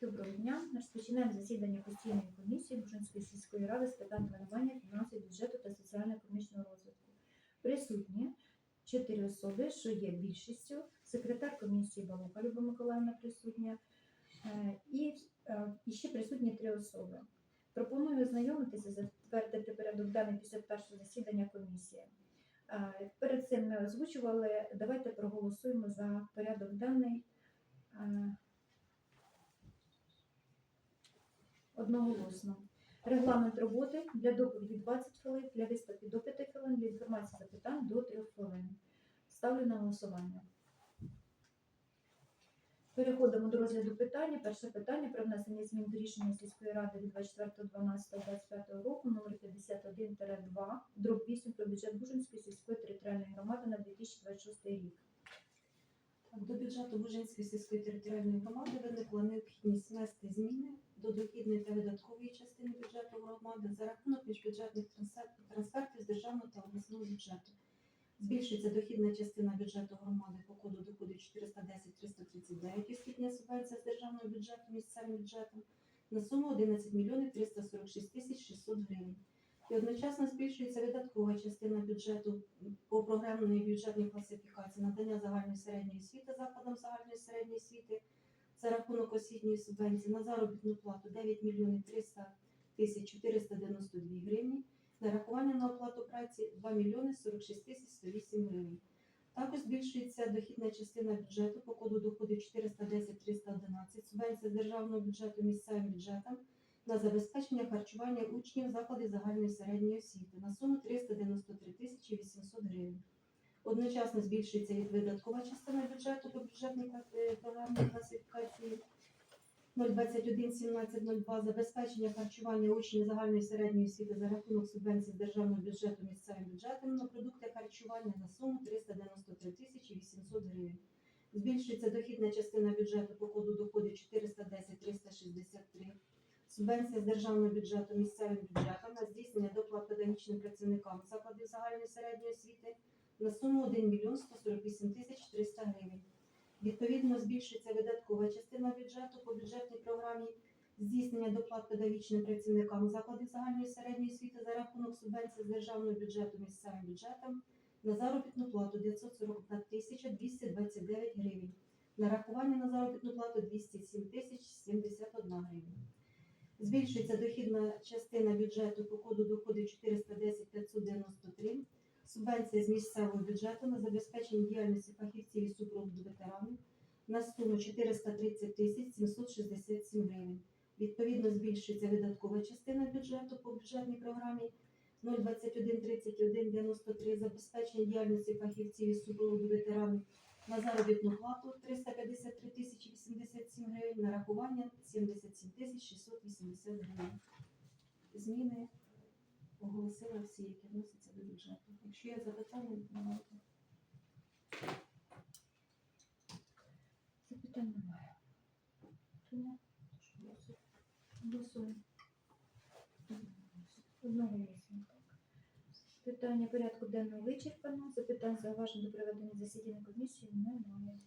Доброго дня. Розпочинаємо засідання постійної комісії Бужинської сільської ради з питань планування фінансів, бюджету та соціально-економічного розвитку. Присутні чотири особи, що є більшістю. Секретар комісії Балука Люба Миколаївна присутня. Е, І, е, і ще присутні три особи. Пропоную ознайомитися, затвердити порядок денний після першого засідання комісії. Е, Перед цим ми озвучували, давайте проголосуємо за порядок денний. е, одноголосно. Регламент роботи для доповіді 20 хвилин, для виступів до 5 хвилин, для інформації запитань до 3 хвилин. Ставлю на голосування. Переходимо до розгляду питання. Перше питання про внесення змін до рішення сільської ради від 24.12.25 року номер 51-2 дроб 8 про бюджет Бужинської сільської територіальної громади на 2026 рік. До бюджету Бужинської сільської територіальної громади виникла необхідність внести зміни до дохідної та видаткової частини бюджету громади за рахунок міжбюджетних трансфер- трансфертів з державного та обласного бюджету. Збільшується дохідна частина бюджету громади по коду доходу 410-339 освітня субвенція з державного бюджету місцевим бюджетом на суму 11 мільйонів 346 тисяч 600 гривень. І одночасно збільшується видаткова частина бюджету по програмної бюджетній класифікації надання загальної середньої освіти закладам загальної середньої освіти за рахунок освітньої субвенції на заробітну плату 9 мільйонів 300 тисяч 492 гривні, нарахування на оплату праці 2 мільйони 46 тисяч 108 гривень. Також збільшується дохідна частина бюджету по коду доходу 410-311, субвенція з державного бюджету місцевим бюджетам на забезпечення харчування учнів закладів загальної середньої освіти на суму 393 тисячі 800 гривень. Одночасно збільшується і видаткова частина бюджету по бюджетній е, програмній класифікації 021-17-02 забезпечення харчування учнів загальної середньої освіти за рахунок субвенцій з державного бюджету місцевим бюджетом на продукти харчування на суму 393 тисячі 800 гривень. Збільшується дохідна частина бюджету по коду доходу 410-363 Субвенція з державного бюджету місцевим бюджетом на здійснення доплат педагогічним працівникам закладів загальної середньої освіти на суму 1 мільйон 148 тисяч 300 гривень. Відповідно, збільшується видаткова частина бюджету по бюджетній програмі здійснення доплат педагогічним працівникам закладів загальної середньої освіти за рахунок субвенції з державного бюджету місцевим бюджетом на заробітну плату 941 тисяча 229 гривень. Нарахування на заробітну плату 207 тисяч 71 гривень. Збільшується дохідна частина бюджету по коду доходу 410-593, субвенція з місцевого бюджету на забезпечення діяльності фахівців і супроводу ветеранів на суму 430 тисяч 767 гривень. Відповідно, збільшується видаткова частина бюджету по бюджетній програмі 0213193 забезпечення діяльності фахівців і супроводу ветеранів на заробітну плату 353 тисячі 87 гривень, нарахування 77 тисяч 680 гривень. Зміни оголосила всі, які вносяться до бюджету. Якщо є запитання, давайте. Запитань немає. Тоня? Голосуємо. Одноголосно. Питання порядку денного вичерпано. Запитань зауважень до проведення засідання комісії немає.